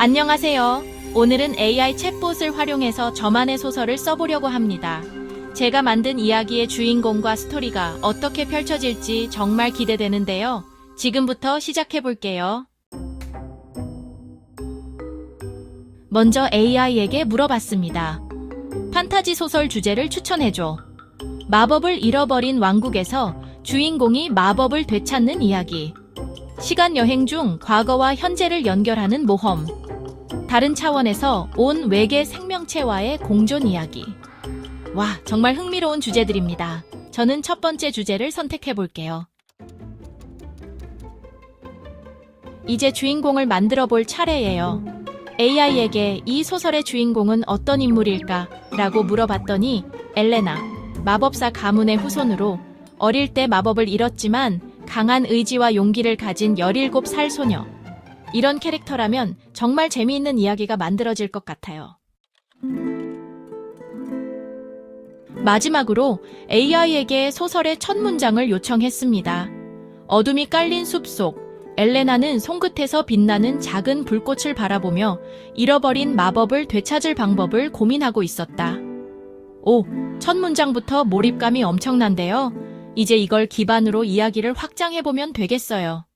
안녕하세요. 오늘은 AI 챗봇을 활용해서 저만의 소설을 써보려고 합니다. 제가 만든 이야기의 주인공과 스토리가 어떻게 펼쳐질지 정말 기대되는데요. 지금부터 시작해볼게요. 먼저 AI에게 물어봤습니다. 판타지 소설 주제를 추천해줘. 마법을 잃어버린 왕국에서 주인공이 마법을 되찾는 이야기. 시간 여행 중 과거와 현재를 연결하는 모험. 다른 차원에서 온 외계 생명체와의 공존 이야기. 와, 정말 흥미로운 주제들입니다. 저는 첫 번째 주제를 선택해 볼게요. 이제 주인공을 만들어 볼 차례예요. AI에게 이 소설의 주인공은 어떤 인물일까? 라고 물어봤더니 엘레나, 마법사 가문의 후손으로 어릴 때 마법을 잃었지만 강한 의지와 용기를 가진 17살 소녀. 이런 캐릭터라면 정말 재미있는 이야기가 만들어질 것 같아요. 마지막으로 AI에게 소설의 첫 문장을 요청했습니다. 어둠이 깔린 숲속, 엘레나는 손끝에서 빛나는 작은 불꽃을 바라보며 잃어버린 마법을 되찾을 방법을 고민하고 있었다. 오, 첫 문장부터 몰입감이 엄청난데요. 이제 이걸 기반으로 이야기를 확장해보면 되겠어요.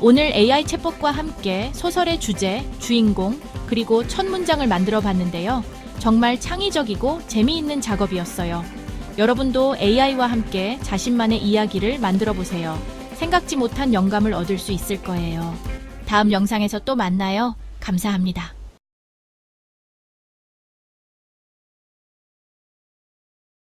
오늘 AI 챗봇과 함께 소설의 주제, 주인공, 그리고 첫 문장을 만들어 봤는데요. 정말 창의적이고 재미있는 작업이었어요. 여러분도 AI와 함께 자신만의 이야기를 만들어 보세요. 생각지 못한 영감을 얻을 수 있을 거예요. 다음 영상에서 또 만나요. 감사합니다.